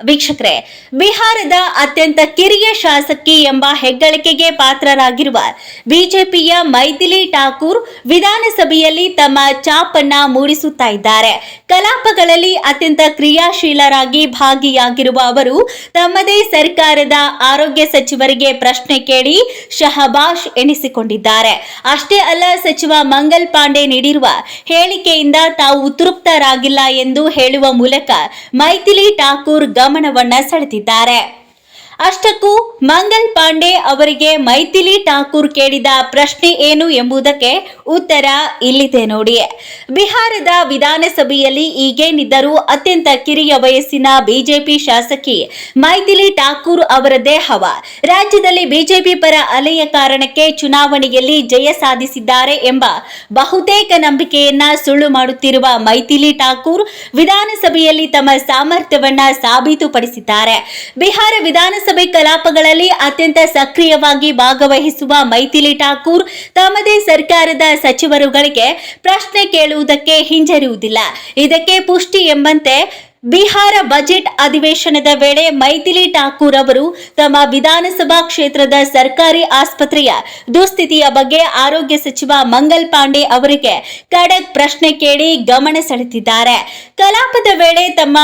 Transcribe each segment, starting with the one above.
ವೀಕ್ಷಕರೇ, ಬಿಹಾರದ ಅತ್ಯಂತ ಕಿರಿಯ ಶಾಸಕಿ ಎಂಬ ಹೆಗ್ಗಳಿಕೆಗೆ ಪಾತ್ರರಾಗಿರುವ ಬಿಜೆಪಿಯ ಮೈಥಿಲಿ ಠಾಕೂರ್ ವಿಧಾನಸಭೆಯಲ್ಲಿ ತಮ್ಮ ಚಾಪನ್ನ ಮೂಡಿಸುತ್ತಾ ಇದ್ದಾರೆ. ಕಲಾಪಗಳಲ್ಲಿ ಅತ್ಯಂತ ಕ್ರಿಯಾಶೀಲರಾಗಿ ಭಾಗಿಯಾಗಿರುವ ಅವರು ತಮ್ಮದೇ ಸರ್ಕಾರದ ಆರೋಗ್ಯ ಸಚಿವರಿಗೆ ಪ್ರಶ್ನೆ ಕೇಳಿ ಶಹಬಾಷ್ ಎನಿಸಿಕೊಂಡಿದ್ದಾರೆ. ಅಷ್ಟೇ ಅಲ್ಲ, ಸಚಿವ ಮಂಗಲ್ ಪಾಂಡೆ ನೀಡಿರುವ ಹೇಳಿಕೆಯಿಂದ ತಾವು ತೃಪ್ತರಾಗಿಲ್ಲ ಎಂದು ಹೇಳುವ ಮೂಲಕ ಮೈಥಿಲಿ ಠಾಕೂರ್ ಗಮನವನ್ನ ಸೆಳೆದಿದ್ದಾರೆ. ಅಷ್ಟಕ್ಕೂ ಮಂಗಲ್ ಪಾಂಡೆ ಅವರಿಗೆ ಮೈಥಿಲಿ ಠಾಕೂರ್ ಕೇಳಿದ ಪ್ರಶ್ನೆ ಏನು ಎಂಬುದಕ್ಕೆ ಉತ್ತರ ಇಲ್ಲಿದೆ ನೋಡಿ. ಬಿಹಾರದ ವಿಧಾನಸಭೆಯಲ್ಲಿ ಈಗೇನಿದ್ದರೂ ಅತ್ಯಂತ ಕಿರಿಯ ವಯಸ್ಸಿನ ಬಿಜೆಪಿ ಶಾಸಕಿ ಮೈಥಿಲಿ ಠಾಕೂರ್ ಅವರದೇ ಹವ. ರಾಜ್ಯದಲ್ಲಿ ಬಿಜೆಪಿ ಪರ ಅಲೆಯ ಕಾರಣಕ್ಕೆ ಚುನಾವಣೆಯಲ್ಲಿ ಜಯ ಸಾಧಿಸಿದ್ದಾರೆ ಎಂಬ ಬಹುತೇಕ ನಂಬಿಕೆಯನ್ನ ಸುಳ್ಳು ಮಾಡುತ್ತಿರುವ ಮೈಥಿಲಿ ಠಾಕೂರ್ ವಿಧಾನಸಭೆಯಲ್ಲಿ ತಮ್ಮ ಸಾಮರ್ಥ್ಯವನ್ನ ಸಾಬೀತುಪಡಿಸಿದ್ದಾರೆ. ಬಿಹಾರ ವಿಧಾನಸಭೆ ಕಲಾಪಗಳಲ್ಲಿ ಅತ್ಯಂತ ಸಕ್ರಿಯವಾಗಿ ಭಾಗವಹಿಸುವ ಮೈಥಿಲಿ ಠಾಕೂರ್ ತಮ್ಮದೇ ಸರ್ಕಾರದ ಸಚಿವರುಗಳಿಗೆ ಪ್ರಶ್ನೆ ಕೇಳುವುದಕ್ಕೆ ಹಿಂಜರಿಯುವುದಿಲ್ಲ. ಇದಕ್ಕೆ ಪುಷ್ಟಿ ಎಂಬಂತೆ ಬಿಹಾರ ಬಜೆಟ್ ಅಧಿವೇಶನದ ವೇಳೆ ಮೈಥಿಲಿ ಠಾಕೂರ್ ಅವರು ತಮ್ಮ ವಿಧಾನಸಭಾ ಕ್ಷೇತ್ರದ ಸರ್ಕಾರಿ ಆಸ್ಪತ್ರೆಯ ದುಸ್ಥಿತಿಯ ಬಗ್ಗೆ ಆರೋಗ್ಯ ಸಚಿವ ಮಂಗಲ್ ಪಾಂಡೆ ಅವರಿಗೆ ಖಡಕ್ ಪ್ರಶ್ನೆ ಕೇಳಿ ಗಮನ ಸೆಳೆದಿದ್ದಾರೆ. ಕಲಾಪದ ವೇಳೆ ತಮ್ಮ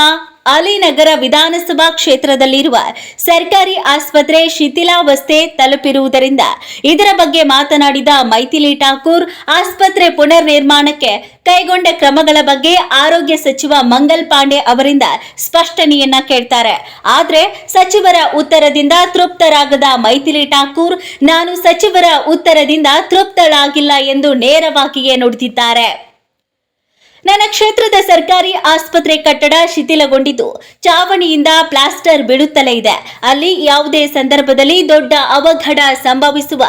ಅಲಿನಗರ ವಿಧಾನಸಭಾ ಕ್ಷೇತ್ರದಲ್ಲಿರುವ ಸರ್ಕಾರಿ ಆಸ್ಪತ್ರೆ ಶಿಥಿಲಾವಸ್ಥೆ ತಲುಪಿರುವುದರಿಂದ ಇದರ ಬಗ್ಗೆ ಮಾತನಾಡಿದ ಮೈಥಿಲಿ ಠಾಕೂರ್, ಆಸ್ಪತ್ರೆ ಪುನರ್ ನಿರ್ಮಾಣಕ್ಕೆ ಕೈಗೊಂಡ ಕ್ರಮಗಳ ಬಗ್ಗೆ ಆರೋಗ್ಯ ಸಚಿವ ಮಂಗಲ್ ಪಾಂಡೆ ಅವರಿಂದ ಸ್ಪಷ್ಟನೆಯನ್ನ ಕೇಳ್ತಾರೆ. ಆದರೆ ಸಚಿವರ ಉತ್ತರದಿಂದ ತೃಪ್ತರಾಗದ ಮೈಥಿಲಿ ಠಾಕೂರ್, ನಾನು ಸಚಿವರ ಉತ್ತರದಿಂದ ತೃಪ್ತಳಾಗಿಲ್ಲ ಎಂದು ನೇರವಾಗಿಯೇ ನುಡಿದಿದ್ದಾರೆ. ನನ್ನ ಕ್ಷೇತ್ರದ ಸರ್ಕಾರಿ ಆಸ್ಪತ್ರೆ ಕಟ್ಟಡ ಶಿಥಿಲಗೊಂಡಿದ್ದು, ಚಾವಣಿಯಿಂದ ಪ್ಲಾಸ್ಟರ್ ಬೀಳುತ್ತಲೇ ಇದೆ. ಅಲ್ಲಿ ಯಾವುದೇ ಸಂದರ್ಭದಲ್ಲಿ ದೊಡ್ಡ ಅವಘಡ ಸಂಭವಿಸುವ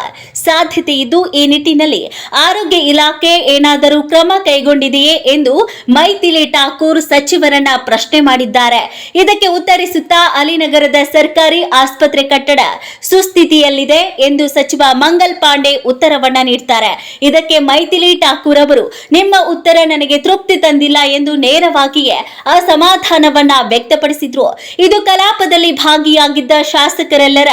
ಸಾಧ್ಯತೆ ಇದ್ದು ಈ ನಿಟ್ಟಿನಲ್ಲಿ ಆರೋಗ್ಯ ಇಲಾಖೆ ಏನಾದರೂ ಕ್ರಮ ಕೈಗೊಂಡಿದೆಯೇ ಎಂದು ಮೈಥಿಲಿ ಠಾಕೂರ್ ಸಚಿವರನ್ನ ಪ್ರಶ್ನೆ ಮಾಡಿದ್ದಾರೆ. ಇದಕ್ಕೆ ಉತ್ತರಿಸುತ್ತಾ ಅಲಿನಗರದ ಸರ್ಕಾರಿ ಆಸ್ಪತ್ರೆ ಕಟ್ಟಡ ಸುಸ್ಥಿತಿಯಲ್ಲಿದೆ ಎಂದು ಸಚಿವ ಮಂಗಲ್ ಪಾಂಡೆ ಉತ್ತರವನ್ನ ನೀಡ್ತಾರೆ. ಇದಕ್ಕೆ ಮೈಥಿಲಿ ಠಾಕೂರ್ ಅವರು, ನಿಮ್ಮ ಉತ್ತರ ನನಗೆ ತೃಪ್ತಿ ತಂದಿಲ್ಲ ಎಂದು ನೇರವಾಗಿಯೇ ಅಸಮಾಧಾನವನ್ನ ವ್ಯಕ್ತಪಡಿಸಿದ್ರು. ಇದು ಕಲಾಪದಲ್ಲಿ ಭಾಗಿಯಾಗಿದ್ದ ಶಾಸಕರೆಲ್ಲರ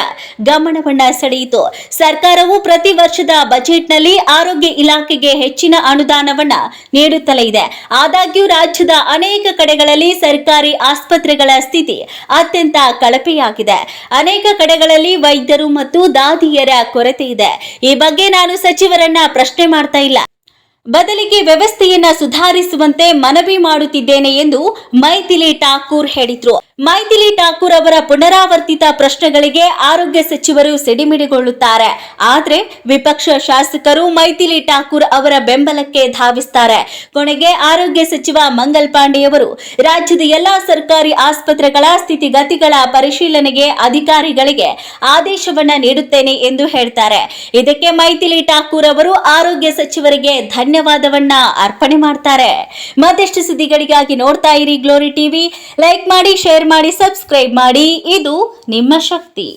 ಗಮನವನ್ನ ಸೆಳೆಯಿತು. ಸರ್ಕಾರವು ಪ್ರತಿ ವರ್ಷದ ಬಜೆಟ್ನಲ್ಲಿ ಆರೋಗ್ಯ ಇಲಾಖೆಗೆ ಹೆಚ್ಚಿನ ಅನುದಾನವನ್ನ ನೀಡುತ್ತಲೇ ಇದೆ. ಆದಾಗ್ಯೂ ರಾಜ್ಯದ ಅನೇಕ ಕಡೆಗಳಲ್ಲಿ ಸರ್ಕಾರಿ ಆಸ್ಪತ್ರೆಗಳ ಸ್ಥಿತಿ ಅತ್ಯಂತ ಕಳಪೆಯಾಗಿದೆ. ಅನೇಕ ಕಡೆಗಳಲ್ಲಿ ವೈದ್ಯರು ಮತ್ತು ದಾದಿಯರ ಕೊರತೆ ಇದೆ. ಈ ಬಗ್ಗೆ ನಾನು ಸಚಿವರನ್ನ ಪ್ರಶ್ನೆ ಮಾಡ್ತಾ ಇಲ್ಲ. ಬದಲಿಗೆ ವ್ಯವಸ್ಥೆಯನ್ನ ಸುಧಾರಿಸುವಂತೆ ಮನವಿ ಮಾಡುತ್ತಿದ್ದೇನೆ ಎಂದು ಮೈಥಿಲಿ ಠಾಕೂರ್ ಹೇಳಿದ್ರು. ಮೈಥಿಲಿ ಠಾಕೂರ್ ಅವರ ಪುನರಾವರ್ತಿತ ಪ್ರಶ್ನೆಗಳಿಗೆ ಆರೋಗ್ಯ ಸಚಿವರು ಸಿಡಿಮಿಡಿಗೊಳ್ಳುತ್ತಾರೆ. ಆದರೆ ವಿಪಕ್ಷ ಶಾಸಕರು ಮೈಥಿಲಿ ಠಾಕೂರ್ ಅವರ ಬೆಂಬಲಕ್ಕೆ ಧಾವಿಸ್ತಾರೆ. ಕೊನೆಗೆ ಆರೋಗ್ಯ ಸಚಿವ ಮಂಗಲ್ ಪಾಂಡೆಯವರು, ರಾಜ್ಯದ ಎಲ್ಲಾ ಸರ್ಕಾರಿ ಆಸ್ಪತ್ರೆಗಳ ಸ್ಥಿತಿಗತಿಗಳ ಪರಿಶೀಲನೆಗೆ ಅಧಿಕಾರಿಗಳಿಗೆ ಆದೇಶವನ್ನ ನೀಡುತ್ತೇನೆ ಎಂದು ಹೇಳ್ತಾರೆ. ಇದಕ್ಕೆ ಮೈಥಿಲಿ ಠಾಕೂರ್ ಅವರು ಆರೋಗ್ಯ ಸಚಿವರಿಗೆ ಧನ್ಯವಾದವನ್ನ ಅರ್ಪಣೆ ಮಾಡ್ತಾರೆ. ಮತ್ತಷ್ಟು ಸುದ್ದಿಗಳಿಗಾಗಿ ನೋಡ್ತಾ ಇರಿ ಗ್ಲೋರಿ ಟಿವಿ. ಲೈಕ್ ಮಾಡಿ, ಶೇರ್ ಮಾಡಿ ಸಬ್ಸ್ಕ್ರೈಬ್ ಮಾಡಿ. ಇದು ನಿಮ್ಮ ಶಕ್ತಿ.